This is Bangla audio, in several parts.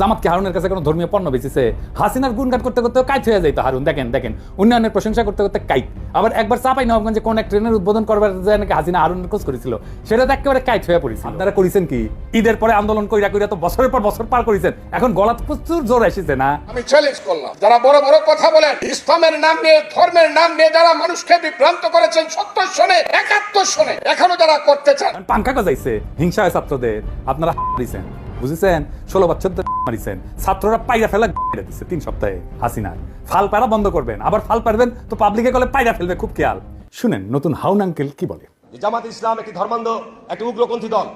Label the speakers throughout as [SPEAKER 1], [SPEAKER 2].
[SPEAKER 1] জামাতকে হারুনের কাছে কোনো ধর্মীয় পণ্য বেচেছে। হাসিনার গুণগান করতে করতে কাইট হয়ে যাইতো হারুন। দেখেন দেখেন উন্নয়নের প্রশংসা করতে করতে কাইট। আবার একবার চাপাই নবাবগঞ্জে কোন এক ট্রেনের উদ্বোধন করবার যায় নাকি হাসিনা হারুনের খোঁজ করেছিল সেটা তো একেবারে কাইট হয়ে পড়েছিল। আপনারা করেছেন কি? ঈদের পরে আন্দোলন কইরা কইরা তো বছরের পর বছর পার করেছেন। এখন গলাত প্রচুর জোর এসেছে না?
[SPEAKER 2] আমি চ্যালেঞ্জ করলাম। যারা বড় বড় কথা বলেন ইসলামের নাম নিয়ে ধর্মের নাম নিয়ে যারা মানুষকে বিভ্রান্ত করেছেন সত্তর সনে একাত্তর সনে এখনও যারা করতে চান।
[SPEAKER 1] পাঙ্কা গজাইছে হিংসা হয় ছাত্রদের। আপনারা দিছেন। বুঝেছেন? ষোলো বছর ধরে মারিছেন। ছাত্ররা পাইরা ফেলা মেরে দিচ্ছে তিন সপ্তাহে হাসিনা ফাল পারা বন্ধ করবেন আবার ফাল পারবেন তো পাবলিকে গলে পাইরা ফেলবে খুব খেয়াল। শুনেন নতুন হাউন আঙ্কেল কি বলে?
[SPEAKER 3] জামাত ইসলাম একটি ধর্মান্ধ একটি উগ্রপন্থী দল।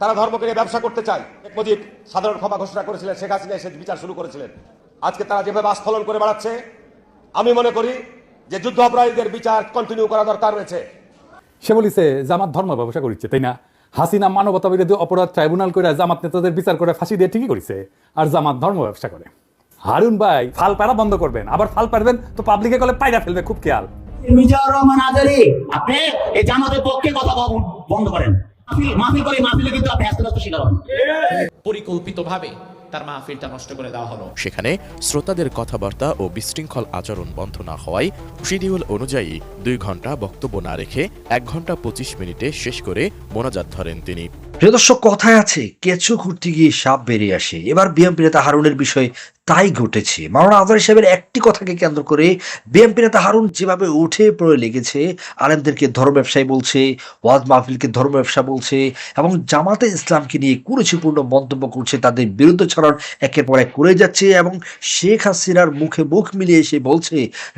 [SPEAKER 3] তারা ধর্মকে নিয়ে ব্যবসা করতে চায়। শেখ মুজিব সাধারণ ক্ষমা ঘোষণা করেছিলেন শেখ হাসিনা এসে বিচার শুরু করেছিলেন। আজকে তারা যেভাবে আস্ফলন করে বেড়াচ্ছে আমি মনে করি যে যুদ্ধ অপরাধীদের বিচার কন্টিনিউ করা দরকার রয়েছে।
[SPEAKER 1] সে বলিছে জামাত ধর্ম ব্যবসা করিচ্ছে তাই না? হাসিনা মানবতা বিরোধী অপরাধ ট্রাইব্যুনাল করে জামাত নেতাদের বিচার করে ফাঁসি দিয়ে ঠিকই করেছে। আর জামাত ধর্ম ব্যবসা করে। হারুন ভাই, ফাল পারা বন্ধ করবেন, আবার ফাল পারবেন তো পাবলিকে গেলে পায়রা ফেলবে, খুব খেয়াল।
[SPEAKER 4] মিজানুর রহমান আজারি, আপনি এই জামাতের পক্ষে কথা বন্ধ করেন। মাহফিল করে মাফিলে কিন্তু আপনি আস্তে আস্তে
[SPEAKER 5] পরিকল্পিতভাবে তার মাহফিলটা নষ্ট করে দেওয়া হলো।
[SPEAKER 6] সেখানে শ্রোতাদের কথাবার্তা ও বিশৃঙ্খল আচরণ বন্ধ না হওয়ায় শিডিউল অনুযায়ী দুই ঘণ্টা বক্তব্য না রেখে এক ঘণ্টা পঁচিশ মিনিটে শেষ করে মোনাজাত ধরেন তিনি।
[SPEAKER 7] প্রিয় কথায় আছে, কেঁচো ঘুরতে গিয়ে সাপ বেরিয়ে আসে। এবার বিএনপি নেতা হারুনের বিষয়ে তাই ঘটেছে। মাওলানা আজহার সাহেবের একটি কথাকে কেন্দ্র করে বিএনপি নেতা হারুন যেভাবে উঠে পড়ে লেগেছে, আলেমদেরকে ধর্ম ব্যবসায়ী বলছে, ওয়াজ মাহফিলকে ধর্ম ব্যবসা বলছে এবং জামাতে ইসলামকে নিয়ে কুরুচিপূর্ণ মন্তব্য করছে, তাদের বিরুদ্ধে ছড়ান একের পর এক করে যাচ্ছে এবং শেখ হাসিনার মুখে মুখ মিলিয়ে এসে বলছে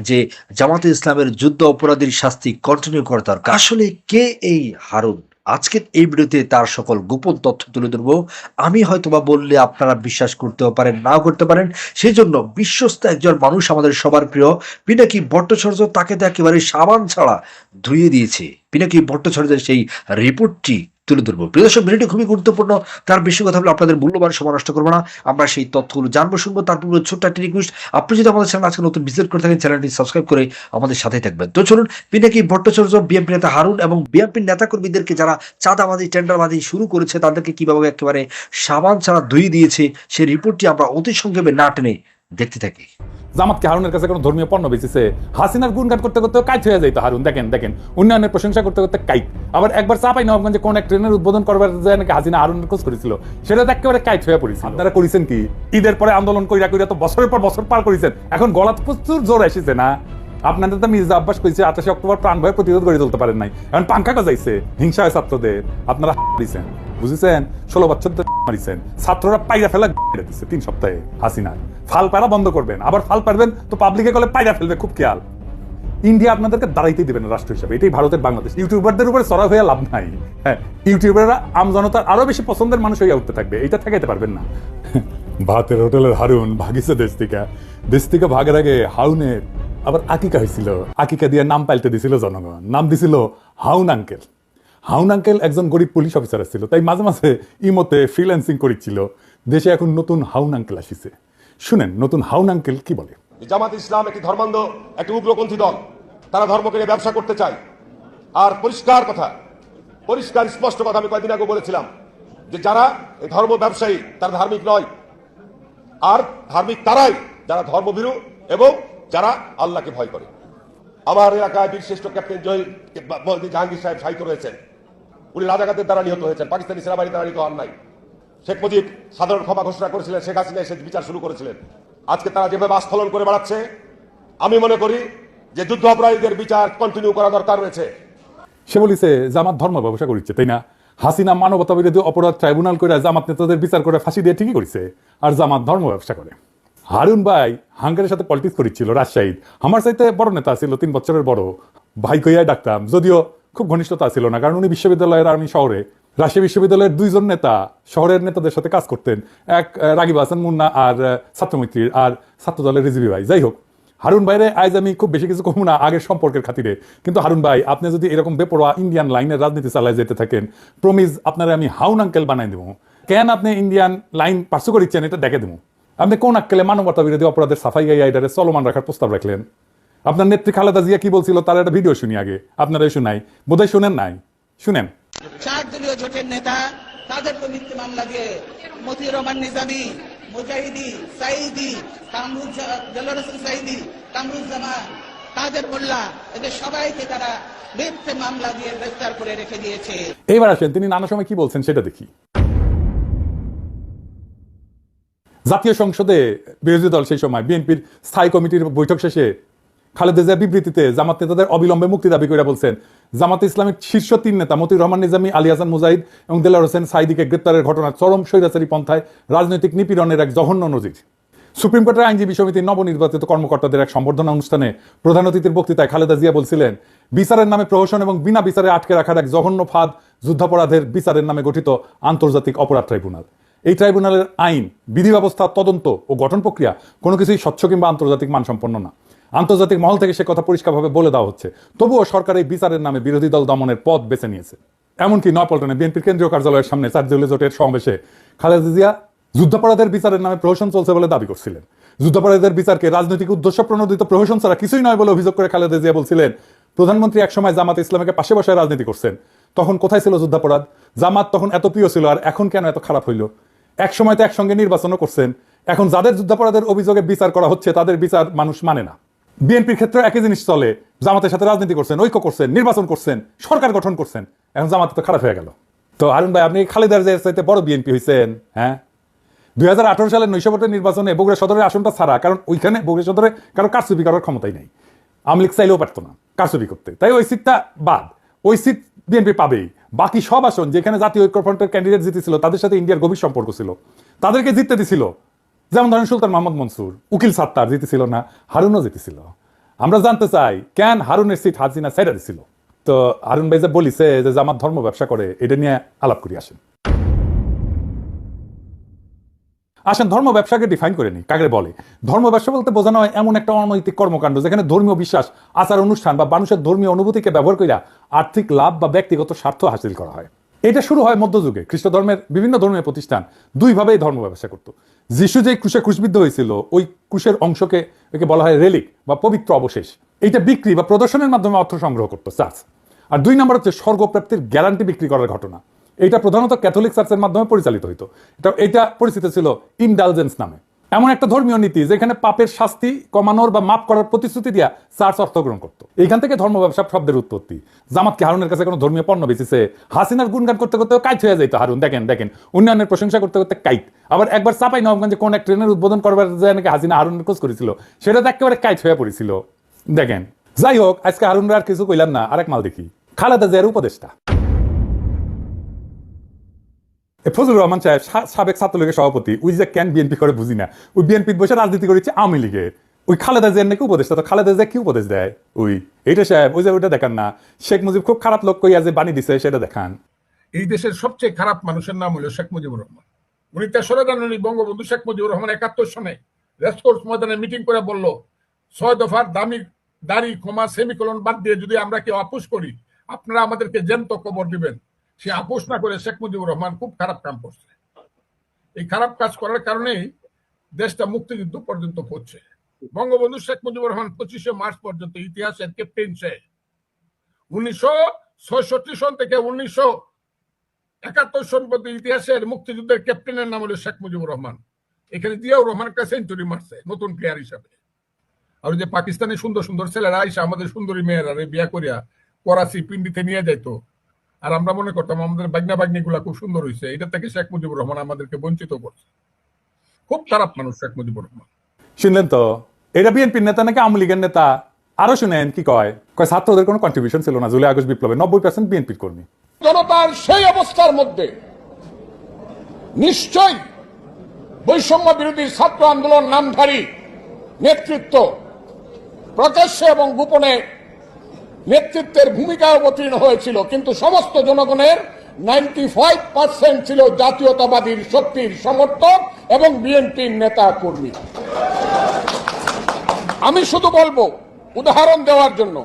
[SPEAKER 7] যে, জামাতে ইসলামের যুদ্ধ অপরাধীর শাস্তি কন্টিনিউ করা দরকার। আসলে কে এই হারুন? আজকের এই ভিডিওতে তার সকল গোপন তথ্য তুলে ধরবো। আমি হয়তোবা বললে আপনারা বিশ্বাস করতেও পারেন, নাও করতে পারেন। সেই জন্য বিশ্বস্ত একজন মানুষ আমাদের সবার প্রিয় পিনাকি ভট্টাচার্য তাকে তো একেবারে সাবান ছাড়া ধুয়ে দিয়েছে। পিনাকি ভট্টাচার্যের সেই রিপোর্টটি তুলে ধরবো। প্রিয় দর্শক, ভিডিওটি খুবই গুরুত্বপূর্ণ। তার বেশি কথা বলে আপনাদের মূল্যবান সময় নষ্ট করব না। আমরা সেই তথ্যগুলো জানব, শুনব তার পূর্বে ছোট্ট একটি রিকোয়েস্ট আপনি যদি আমাদের চ্যানেল আজকে নতুন ভিজিট করে থাকেন চ্যানেলটি সাবস্ক্রাইব করে আমাদের সাথেই থাকবেন। তো চলুন পিনাকি ভট্টাচার্য বিএনপি নেতা হারুন এবং বিএনপির নেতাকর্মীদেরকে যারা চাঁদাবাজি টেন্ডারবাজি শুরু করেছে, তাদেরকে কীভাবে একেবারে সাবান ছাড়া ধুয়ে দিয়েছে, সেই রিপোর্টটি আমরা অতি সংক্ষেপে না টেনে দেখতে থাকি।
[SPEAKER 1] জামাতকে হারুনের কাছে কোনো ধর্মীয় পণ্য বেচেছে। হাসিনার গুণগান করতে করতে কাইট হয়ে যাইতো হারুন। দেখেন দেখেন উন্নয়নের প্রশংসা করতে করতে কাইট। আবার একবার চাপাই নবাবগঞ্জে কোন এক ট্রেনের উদ্বোধন করবার যায় নাকি হাসিনা হারুনের খোঁজ করেছিল সেটা তো একেবারে কাইট হয়ে পড়েছে আপনারা করেছেন কি? ঈদের পরে আন্দোলন কইরা কইরা তো বছরের পর বছর পার করেছেন। এখন গলাত প্রচুর জোর এসেছে না? আপনাদের তো মির্জা আব্বাস কইছে, আঠাশে অক্টোবর প্রাণ ভয়ে প্রতিরোধ করে তুলতে পারেন নাই। এখন পাঙ্খা গজাইছে, হিংসা হয় ছাত্রদের। আপনারা দিছেন বুঝেছেন? ষোলো বছর ধরে মারিছেন। ছাত্ররা পাইরা ফেলা মেরে দিচ্ছে তিন সপ্তাহে, হাসিনা। ফাল পারা বন্ধ করবেন, আবার ফাল পারবেন তো পাবলিকে গলে পাইরা ফেলবে, খুব খেয়াল। ইন্ডিয়া আপনাদেরকে দাঁড়াইতেই দেবে না রাষ্ট্র হিসাবে, এটাই ভারতের বাংলাদেশ। ইউটিউবারদের উপরে সরা হয়ে লাভ নাই। হ্যাঁ ইউটিউবাররা আম জনতার আরও বেশি পছন্দের মানুষ হয়ে উঠতে থাকবে, এটা ঠেকাইতে পারবেন না। ভাতের হোটেলের হারুন ভাগিছে দেশ থেকে। দেশ থেকে ভাগের আগে হাউনের আবার আকিকা হয়েছিল আকিকা দিয়ে নাম পাল্টে দিছিল জনগণ। নাম দিছিল হাউন আঙ্কেল। হাউন আঙ্কেল একজন গরিব পুলিশ অফিসার ছিল তাই মাঝে মাঝে ইমতে ফ্রিল্যান্সিং করেছিল দেশে এখন নতুন হাউন আঙ্কেল আসিছে। শুনেন, নতুন হাউন আঙ্কেল কি বলে?
[SPEAKER 3] জামাত ইসলাম একটি ধর্মান্ধ, একটি উগ্রপন্থী দল। তারা ধর্মকে নিয়ে ব্যবসা করতে চায়। আর পরিষ্কার কথা, পরিষ্কার স্পষ্ট কথা আমি কয়েকদিন আগে বলেছিলাম যে যারা এই ধর্ম ব্যবসায়ী, তারা ধার্মিক নয়। আর ধার্মিক তারাই যারা ধর্মভীরু এবং যারা আল্লাহকে ভয় করে। আমার এলাকায় বীরশ্রেষ্ঠ ক্যাপ্টেন জহির জাহাঙ্গীর সাহেব সাহিত্য রয়েছেন। উনি রাজাঘাতের দ্বারা নিহত হয়েছেন, পাকিস্তানি সেনাবাহিনী দ্বারা নিহত হন নাই। শেখ মুজিব সাধারণ ক্ষমা ঘোষণা করেছিলেন, শেখ হাসিনা এসে বিচার শুরু করেছিলেন। আজকে তারা যেভাবে আস্ফলন করে বেড়াচ্ছে, আমি মনে করি যে যুদ্ধ অপরাধীদের বিচার কন্টিনিউ করা দরকার রয়েছে।
[SPEAKER 1] সে বলিছে জামাত ধর্ম ব্যবসা করিচ্ছে, তাই না? হাসিনা মানবতা বিরোধী অপরাধ ট্রাইব্যুনাল করে জামাত নেতাদের বিচার করে ফাঁসি দিয়ে ঠিকই করেছে, আর জামাত ধর্ম ব্যবসা করে। হারুন ভাই হাঙ্গারের সাথে পলিটিক্স করেছিল রাজশাহীর আমার চাইতে বড় নেতা ছিল তিন বছরের বড়। ভাই কইয়াই ডাকতাম, যদিও খুব ঘনিষ্ঠতা ছিল না, কারণ উনি বিশ্ববিদ্যালয়ের আমি শহরে। রাজশাহী বিশ্ববিদ্যালয়ের দুইজন নেতা শহরের নেতাদের সাথে কাজ করতেন, এক রাগিব হাসান মুন্না আর ছাত্রমৈত্রীর আর ছাত্র দলের রিজিবি ভাই। যাই হোক, হারুন ভাইরে আজ আমি খুব বেশি কিছু কমু না, আগের সম্পর্কের খাতিরে। কিন্তু হারুন ভাই, আপনি যদি এরকম বেপরোয়া ইন্ডিয়ান লাইনের রাজনীতি চালায় যেতে থাকেন প্রমিজ আপনারা আমি হাউন আঙ্কেল বানাই দেবো। কেন আপনি ইন্ডিয়ান লাইন পার্শ্ব করিচ্ছেন, এটা দেখে দেবো। আপনি কোন আক্কেলে মানবতা বিরোধী অপরাধের সাফাই গাই আইডারে চলমান রাখার প্রস্তাব রাখলেন? আপনার নেত্রী খালেদা জিয়া কি বলছিল? তার একটা ভিডিও শুনি আগে। আপনারাই শুনাই বোধহয় শুনেন নাই। শুনেন।
[SPEAKER 8] চার দলীয় জোটের নেতা তাদের তো মিথ্যে মামলা দিয়ে মতিউর রহমান নিজামী মুজাহিদি সাইদি কামরুজ জল্লার সাইদি কামরুজ্জামান তাদের মোল্লা এদের সবাইকে তারা মিথ্যে মামলা দিয়ে গ্রেফতার করে রেখে দিয়েছে।
[SPEAKER 1] এইবার আসেন তিনি নানা সময় কি বলছেন সেটা দেখি। জাতীয় সংসদে বিরোধী দল সেই সময় বিএনপির স্থায়ী কমিটির বৈঠক শেষে খালেদা জিয়া বিবৃতিতে জামাত নেতাদের অবিলম্বে মুক্তি দাবি করে বলছেন, জামাত ইসলামের শীর্ষ তিন নেতা মতিউর রহমান, নিজামী, আলী হাসান, মুজাহিদ এবং দেলার হোসেন সাইদিকে গ্রেপ্তারের ঘটনা চরম স্বৈরাচারী পন্থায় রাজনৈতিক নিপীড়নের এক জঘন্য নজির। সুপ্রিম কোর্টের আইনজীবী সমিতির নবনির্বাচিত কর্মকর্তাদের এক সম্বর্ধনা অনুষ্ঠানে প্রধান অতিথির বক্তৃতায় খালেদা জিয়া বলছিলেন, বিচারের নামে প্রহসন এবং বিনা বিচারে আটকে রাখার এক জঘন্য ফাঁদ যুদ্ধাপরাধের বিচারের নামে গঠিত আন্তর্জাতিক অপরাধ ট্রাইব্যুনাল। এই ট্রাইব্যুনালের আইন, বিধি ব্যবস্থা, তদন্ত ও গঠন প্রক্রিয়া কোনো কিছুই স্বচ্ছ কিংবা আন্তর্জাতিক মানসম্পন্ন না। আন্তর্জাতিক মহল থেকে সে কথা পরিষ্কারভাবে বলে দেওয়া হচ্ছে। তবুও সরকার এই বিচারের নামে বিরোধী দল দমনের পথ বেছে নিয়েছে। এমনকি নয়পল্টনে বিএনপির কেন্দ্রীয় কার্যালয়ের সামনে চারজুলে জোটের সমাবেশে খালেদা জিয়া যুদ্ধাপরাধের বিচারের নামে প্রহসন চলছে বলে দাবি করছিলেন। যুদ্ধাপরাধের বিচারকে রাজনৈতিক উদ্দেশ্য প্রণোদিত প্রহসন ছাড়া কিছুই নয় বলে অভিযোগ করে খালেদা জিয়া বলছিলেন, প্রধানমন্ত্রী একসময় জামাত ইসলামকে পাশে বসায় রাজনীতি করছেন। তখন কোথায় ছিল যুদ্ধাপরাধ? জামাত তখন এত প্রিয় ছিল আর এখন কেন এত খারাপ হইল? এক সময় তো একসঙ্গে নির্বাচনও করছেন। এখন যাদের যুদ্ধাপরাধের অভিযোগে বিচার করা হচ্ছে, তাদের বিচার মানুষ মানে না। বিএনপির ক্ষেত্রে একই জিনিস চলে। জামাতের সাথে রাজনীতি করছেন, ঐক্য করছেন, নির্বাচন করছেন, সরকার গঠন করছেন। এখন জামাত তো খারাপ হয়ে গেল। তো হারুন ভাই, আপনি খালেদার চাইতে বড় বিএনপি হয়েছেন হ্যাঁ? দুই হাজার আঠারো সালের নৈশভোটের নির্বাচনে বগুড়া সদরের আসনটা ছাড়া কারণ ওইখানে বগুড়া সদরে কারও কারচুপি করার ক্ষমতাই নেই। আওয়ামী লীগ চাইলেও পারতো না কারচুপি করতে। তাই ওই সিটটা বাদ। ওই সিট বিএনপি পাবেই। বাকি সব আসন যেখানে জাতীয় ঐক্যফ্রন্টের ক্যান্ডিডেট জিতেছিল, তাদের সাথে ইন্ডিয়ার গভীর সম্পর্ক ছিল। তাদেরকে জিততে দিছিল। যেমন ধরেন সুলতান মোহাম্মদ মনসুর, উকিল সাত্তার জিতেছিল না, হারুনও জিতেছিল। আমরা জানতে চাই, কেন হারুনের সিট হাজিনা সাইডা দিছিল তো হারুন ভাই যে বলিছে যে আমার ধর্ম ব্যবসা করে, এটা নিয়ে আলাপ করি, আসেন। আসেন, ধর্ম ব্যবসাকে ডিফাইন করে নি কাকে বলে? ধর্ম ব্যবসা বলতে বোঝানো হয় এমন একটা অনৈতিক কর্মকাণ্ড, যেখানে ধর্মীয় বিশ্বাস, আচার অনুষ্ঠান বা মানুষের ধর্মীয় অনুভূতিকে ব্যবহার করে আর্থিক লাভ বা ব্যক্তিগত স্বার্থ হাসিল করা হয়। এটা শুরু হয় মধ্যযুগে। খ্রিস্ট ধর্মের বিভিন্ন ধর্মীয় প্রতিষ্ঠান দুইভাবেই ধর্ম ব্যবসা করতো। যিশু যে ক্রুশে ক্রুশবিদ্ধ হয়েছিল, ওই ক্রুশের অংশকে, একে বলা হয় রেলিক বা পবিত্র অবশেষ। এইটা বিক্রি বা প্রদর্শনের মাধ্যমে অর্থ সংগ্রহ করতো চার্চ। আর দুই নম্বর হচ্ছে স্বর্গপ্রাপ্তির গ্যারান্টি বিক্রি করার ঘটনা। এটা প্রধানত ক্যাথলিক চার্চের মাধ্যমে পরিচালিত হতো এটা এটা পরিচিত ছিল ইনডালজেন্স নামে। এমন একটা ধর্মীয় নীতি যেখানে পাপের শাস্তি কমানোর বা মাপ করার প্রতিশ্রুতি দিয়া চার্চ অর্থগ্রহণ করতো। এইখান থেকে ধর্ম ব্যবসা শব্দের উৎপত্তি। জামাত কি হারুনের কাছে কোনো ধর্মীয় পণ্য বেঁচেছে। হাসিনার গুণগান করতে করতে কাইট হয়ে যাইতো হারুন। দেখেন দেখেন, উন্নয়নের প্রশংসা করতে করতে কাইট। আবার একবার চাপাই নবগঞ্জে কোন এক ট্রেনের উদ্বোধন করবার যায় নাকি হাসিনা হারুনের খোঁজ করেছিল, সেটা তো একেবারে কাইট হয়ে পড়েছিল। দেখেন, যাই হোক, আজকে হারুনরা আর কিছু কইলাম না, আরেক মাল দেখি। খালেদা জিয়ার উপদেষ্টা। এ ফজলুর রহমান সাহেব সাবেক ছাত্রলীগের সভাপতি ওই যে কেন বিএনপি করে বুঝি না। ওই বিএনপি বসে রাজনীতি করেছে আওয়ামী লীগের। ওই খালেদা জিয়ার নাকি উপদেষ্টা, তো খালেদা জিয়া কি উপদেশ দেয়? ওই এইটা সাহেব, ওই যে ওইটা দেখান না। শেখ মুজিব খুব খারাপ লোক কইয়া যে বাণী দিছে, সেটা দেখান।
[SPEAKER 2] এই দেশের সবচেয়ে খারাপ মানুষের নাম হলো শেখ মুজিবুর রহমান। উনি তেসরা জানুয়ারি বঙ্গবন্ধু শেখ মুজিবুর রহমান একাত্তর সনে রেসকোর্স ময়দানে মিটিং করে বলল, ছয় দফার দামি দাড়ি ক্ষমা সেমিকোলন বাদ দিয়ে যদি আমরা কেউ আপোষ করি, আপনারা আমাদেরকে জ্যান্ত কবর দিবেন। সে আপোষ না করে শেখ মুজিবুর রহমান খুব খারাপ কাম করছে। এই খারাপ কাজ করার কারণেই দেশটা মুক্তিযুদ্ধ পর্যন্ত পড়ছে বঙ্গবন্ধু শেখ মুজিবুর রহমান পঁচিশে মার্চ পর্যন্ত ইতিহাসের ক্যাপ্টেন সে। উনিশশো ছয়ষট্টি সন থেকে উনিশশো একাত্তর সন পর্যন্ত ইতিহাসের মুক্তিযুদ্ধের ক্যাপ্টেনের নাম হলো শেখ মুজিবুর রহমান। এখানে জিয়াউর রহমান একটা সেঞ্চুরি মারছে, নতুন প্লেয়ার হিসাবে। আর যে পাকিস্তানি সুন্দর সুন্দর ছেলেরা আইসা, আমাদের সুন্দরী মেয়েরা বিয়া করিয়া, করাচি, পিন্ডিতে নিয়ে যাইতো। আর আমরা মনে করতাম আমাদের বাগনা বাগনি গুলা খুব সুন্দর হয়েছে এটা থেকে শেখ মুজিবুর রহমান আমাদেরকে বঞ্চিত করছে। খুব খারাপ মানুষ শেখ মুজিবুর রহমান।
[SPEAKER 1] শুনলেন তো? এটা বিএনপির নেতা নাকি আওয়ামী লীগের নেতা? আরও শুনেন কি কয়? কয় ছাত্রদের কোনো কন্ট্রিবিউশন ছিল না। জুলাই আগস্ট বিপ্লবে নব্বই পার্সেন্ট বিএনপির কর্মী।
[SPEAKER 2] জনতার সেই অবস্থার মধ্যে নিশ্চয়ই বৈষম্য বিরোধী ছাত্র আন্দোলন নামধারী নেতৃত্ব প্রকাশ্যে এবং গোপনে নেতৃত্বের ভূমিকা অবতীর্ণ হয়েছিল, কিন্তু সমস্ত জনগণের নাইনটি ফাইভ পার্সেন্ট ছিল জাতীয়তাবাদীর শক্তির সমর্থক এবং বিএনপির নেতা কর্মী। আমি শুধু বলব, উদাহরণ দেওয়ার জন্য,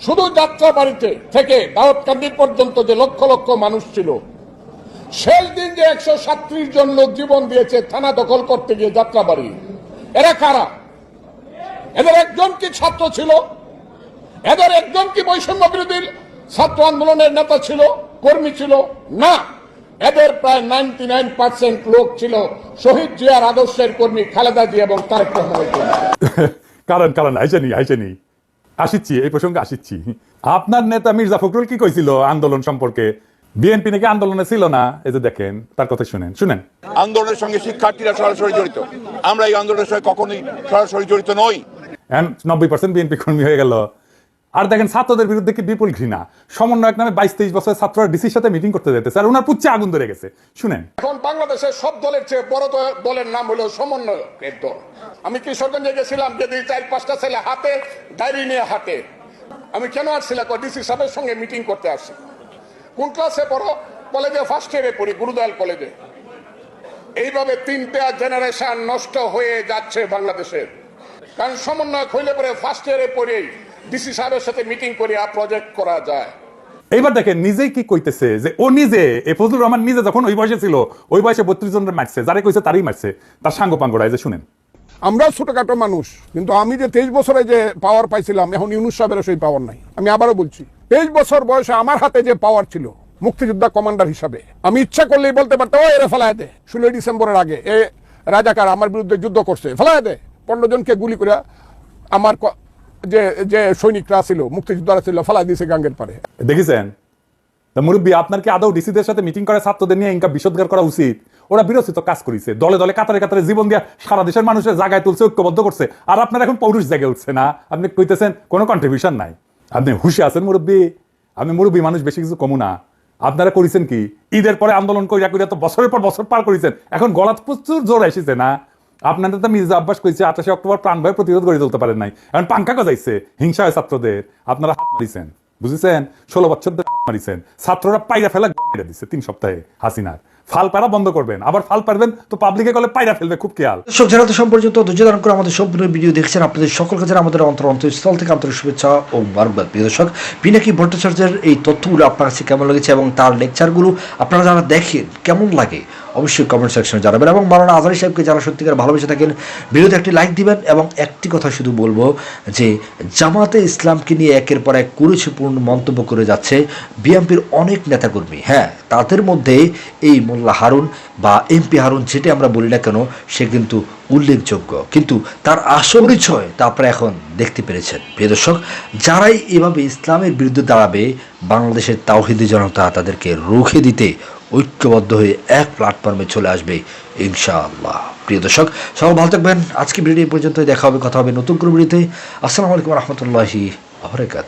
[SPEAKER 2] শুধু যাত্রাবাড়িতে থেকে দাউদকান্দি পর্যন্ত যে লক্ষ লক্ষ মানুষ ছিল, শেষ দিন যে একশো সাত্রিশ জন লোক জীবন দিয়েছে থানা দখল করতে গিয়ে যাত্রাবাড়ি, এরা কারা? এদের একজন কি ছাত্র ছিল? এদের একজন কি বৈষম্য বিরোধী ছাত্র আন্দোলনের নেতা ছিল কর্মী ছিল? না। এদের প্রায় নাইনটি নাইন পার্সেন্ট লোক ছিল শহীদ জিয়ার আদর্শের কর্মী খালেদা জিয়া এবং তারেক রহমানের
[SPEAKER 1] কারণ কারণ আইসেনি আইসেনি। আসিচ্ছি এই প্রসঙ্গে আসিচ্ছি। আপনার নেতা মির্জা ফখরুল কি কইছিল আন্দোলন সম্পর্কে? বিএনপি নাকি আন্দোলনে ছিল না? এই যে দেখেন তার কথা শুনেন শুনেন।
[SPEAKER 9] আন্দোলনের সঙ্গে শিক্ষার্থীরা সরাসরি জড়িত। আমরা এই আন্দোলনের সঙ্গে কখনোই সরাসরি জড়িত নই।
[SPEAKER 1] নব্বই পার্সেন্ট বিএনপি কর্মী হয়ে গেল। আর দেখেন ছাত্রদের বিরুদ্ধে কি বিপুল ঘৃণা? সমন্বয়ক নামে বাইশ, তেইশ বছরের ছাত্ররা ডিসির সাথে মিটিং করতে যেতেছে আর ওনার পুচ্ছে আগুন ধরে গেছে। শুনেন।
[SPEAKER 2] এখন বাংলাদেশের সব দলের চেয়ে বড় দলের নাম হলো সমন্বয়কের দল। আমি কিশোরগঞ্জে গেছিলাম যদি চার, পাঁচটা ছেলে হাতে, ডায়েরি নিয়ে হাতে। আমি কেন আসছিলাম ডিসি সাহেবের সঙ্গে মিটিং করতে আসছি? কোন ক্লাসে পড়ো? কলেজে ফার্স্ট ইয়ারে পড়ি, গুরুদয়াল কলেজে। এইভাবে তিনটা জেনারেশন নষ্ট হয়ে যাচ্ছে বাংলাদেশের। কারণ সমন্বয়ক হইলে পরে ফার্স্ট ইয়ারে পড়েই ডিসি সাহেবের সাথে মিটিং করে আর প্রজেক্ট করা যায়।
[SPEAKER 1] এইবার দেখেন নিজেই কি কইতেছে যে ও নিজে এ ফজলুর রহমান নিজে যখন ওই বয়সে ছিল ওই বয়সে বত্রিশ জনের মারছে যারা কইছে তারই মারছে। তার সাঙ্গ পাঙ্গড়ায় যে শুনেন।
[SPEAKER 2] আমরা ছোটখাটো মানুষ কিন্তু আমি যে তেইশ বছরে যে পাওয়ার পাইছিলাম এখন ইউনুস সাহেবের সেই পাওয়ার নাই। আমি আবারও বলছি তেইশ বছর বয়সে আমার হাতে যে পাওয়ার ছিল মুক্তিযোদ্ধা কমান্ডার হিসাবে আমি ইচ্ছা করলেই বলতে পারতাম ও এরা ফেলায় দে। ষোলোই ডিসেম্বরের আগে এ রাজাকার আমার বিরুদ্ধে যুদ্ধ করছে ফেলায় দে। পনেরো জনকে গুলি করে আমার যে সৈনিকরা ছিল, মুক্তিযোদ্ধারা ছিল দিয়েছে গাঙ্গের পারে।
[SPEAKER 1] দেখেছেন? মুরব্বী, আপনার কি আদৌ ডিসিদের সাথে মিটিং করে ছাত্রদের নিয়ে করা উচিত? ওরা বিরোচিত কাজ করেছে। দলে দলে, কাতারে কাতারে জীবন সারা দেশের মানুষের জায়গায় তুলছে, ঐক্যবদ্ধ করছে। আর আপনার এখন পৌরুষ জায়গায় উঠছে না? আপনি কইতেছেন কোনো কন্ট্রিবিউশন নাই। আপনি হুশে আছেন মুরব্বী? আপনি মুরব্বী মানুষ, বেশি কিছু কমু না। আপনারা করেছেন কি? ঈদের পরে আন্দোলন করিয়া করিয়া তো বছরের পর বছর পার করেছেন। এখন গলাত প্রচুর জোর এসেছে না? আপনাদের তো মির্জা আব্বাস কইছে আঠাশে অক্টোবর প্রাণ ভয় প্রতিরোধ করে তুলতে পারেন নাই। এখন পাঙ্কা গজাইছে, হিংসা হয় ছাত্রদের। আপনারা হাত মারিছেন, বুঝেছেন? ষোলো বছর ধরে হাত মারিছেন। ছাত্ররা পাইরা ফেলা মেরে দিচ্ছে তিন সপ্তাহে হাসিনার। ফাল পারা বন্ধ করবেন, আবার ফাল পারবেন তো পাবলিকে গলে পাইরা ফেলবে, খুব খেয়াল।
[SPEAKER 7] দর্শক, যারা তো সম্পর্কিত ধৈর্য ধারণ করে আমাদের সম্পূর্ণ ভিডিও দেখছেন, আপনাদের সকল কাছে আমাদের অন্তর অন্তঃস্থল থেকে আন্তরিক শুভেচ্ছা ও মারবাদ প্রিয় দর্শক। পিনাকি ভট্টাচার্যের এই তথ্যগুলো আপনার কাছে কেমন লেগেছে এবং তার লেকচারগুলো আপনারা যারা দেখেন, কেমন লাগে? অবশ্যই কমেন্ট সেকশনে জানাবেন। এবং মারানা আজারি সাহেবকে যারা সত্যিকার ভালোবেসে থাকেন ভিডিওতে একটি লাইক দিবেন এবং একটি কথা শুধু বলব যে, জামাতে ইসলামকে নিয়ে একের পর এক কুরুচিপূর্ণ মন্তব্য করে যাচ্ছে বিএনপির অনেক নেতাকর্মী। হ্যাঁ তাদের মধ্যে এই মোল্লা হারুন বা এমপি হারুন যেটা আমরা বলি না কেন, সে কিন্তু উল্লেখযোগ্য। কিন্তু তার আসল পরিচয় তা আপনারা এখন দেখতে পেরেছেন। প্রিয় দর্শক, যারাই এভাবে ইসলামের বিরুদ্ধে দাঁড়াবে, বাংলাদেশের তাওহিদি জনতা তাদেরকে রুখে দিতে ঐক্যবদ্ধ হয়ে এক প্ল্যাটফর্মে চলে আসবে ইনশাআল্লাহ। প্রিয় দর্শক, সবাই ভালো থাকবেন। আজকে ভিডিও পর্যন্ত দেখা হবে, কথা হবে নতুন করে ভিডিওতে। আসসালামু আলাইকুম রহমতুল্লাহি আবরাকাত